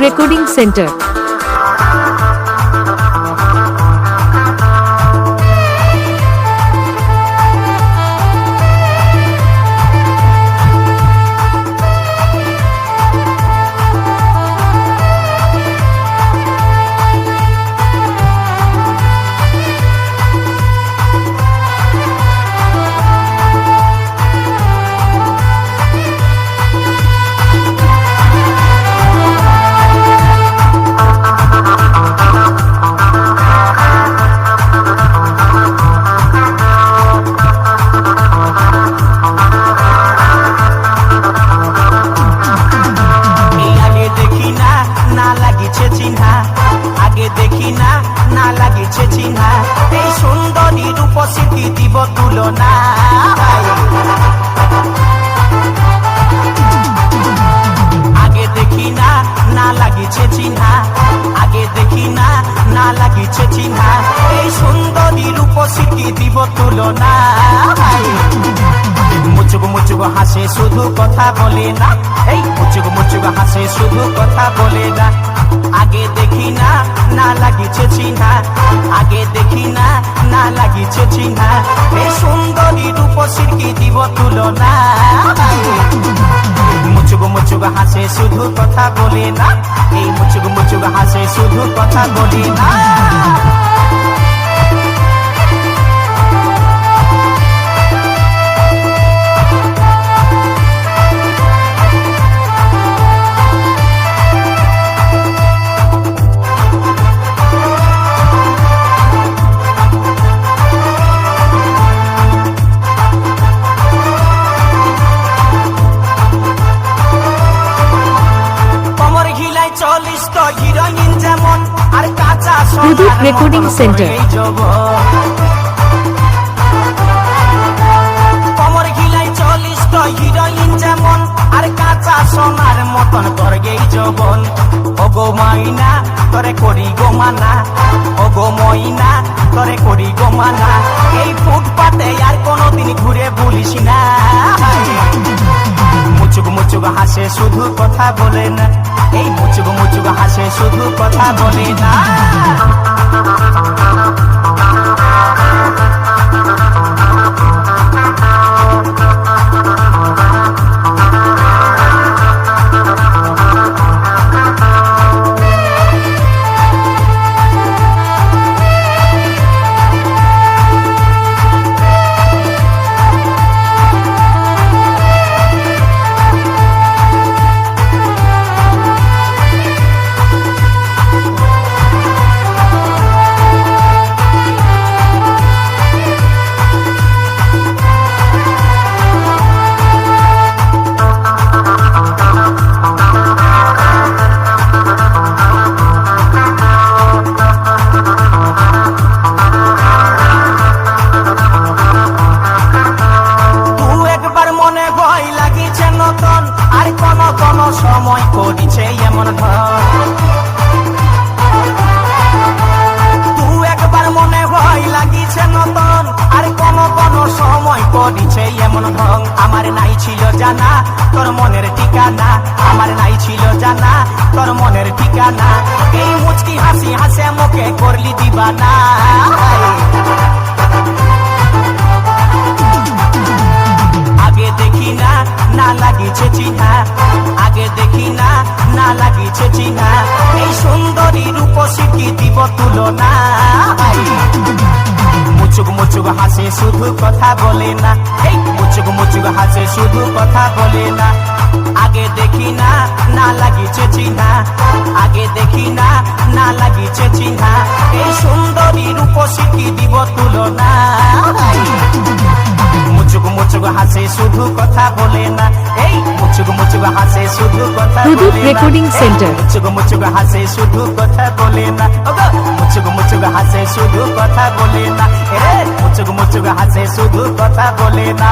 Recording centre আগে দেখি না না লাগিছে চিহ্না এই সুন্দরী রূপসী দিব তুলনা। আগে দেখি না না লাগিছে চিহ্না আগে দেখি না না লাগিছে চিহ্না এই সুন্দরী রূপসী দিব তুলনা। মুচুক হাসে, শুধু কথা বলে না। এই মুচুক মুচুক হাসে, শুধু কথা বলে না। আগে দেখি না না লাগিছে চিহ্না। আগে দেখি না না লাগিছে চিহ্না। এই সুন্দরী রূপসীর কি দিব তুলনা? মুচুক মুচুক হাসে, শুধু কথা বলে না। এই মুচুক মুচুক হাসে, শুধু কথা বলে না। Pradip recording centre. যৌবন। কমর ঘিলাই চল্লিশ তো হিরোইন যেমন আর কাঁচা সোনার মতন করগেই যৌবন ও গো মাইনা তোরে করি গো মানা ও গো মইনা তোরে করি গো মানা এই ফুটপাতে আর কোনোদিন ঘুরে বলিস না মুচুক মুচুক হাসে, শুধু কথা বলে না। এই মুচুক মুচুক হাসে, শুধু কথা বলে না। সময় করিছে এমন ধন তু একবার মনে ভয় লাগিছে নতন, আর কোন কোন সময় করিছে এমন ঢং। আমার নাই ছিল জানা, তোর মনের ঠিকানা। আমার নাই ছিল জানা, তোর মনের ঠিকানা। এই মুচকি হাসি হাসে মুখে করলি দিবানা। আগে দেখি না না লাগিছে চিহ্না। আগে দেখি না না চিনা এই সুন্দরী রূপসী কি দিব তুলনা। মুচুক মুচুক হাসে শুধু কথা বলে না। এই মুচুক মুচুক হাসে শুধু কথা বলে না। আগে দেখি না না লাগিছে চিনা আগে দেখি না লাগিছে চিহ্না। এই সুন্দরী রূপসী দিব তুলনা। মুচুক মুচুক হাসে শুধু কথা বলে না। এই মুচুক মুচুক হাসে শুধু কথা প্রদীপ বলে না। Recording centre. মুচুক মুচুক হাসে শুধু কথা বলে না। মুচুক মুচুক হাসে শুধু কথা বলে না। এ মুচুক মুচুক হাসে শুধু কথা বলে না।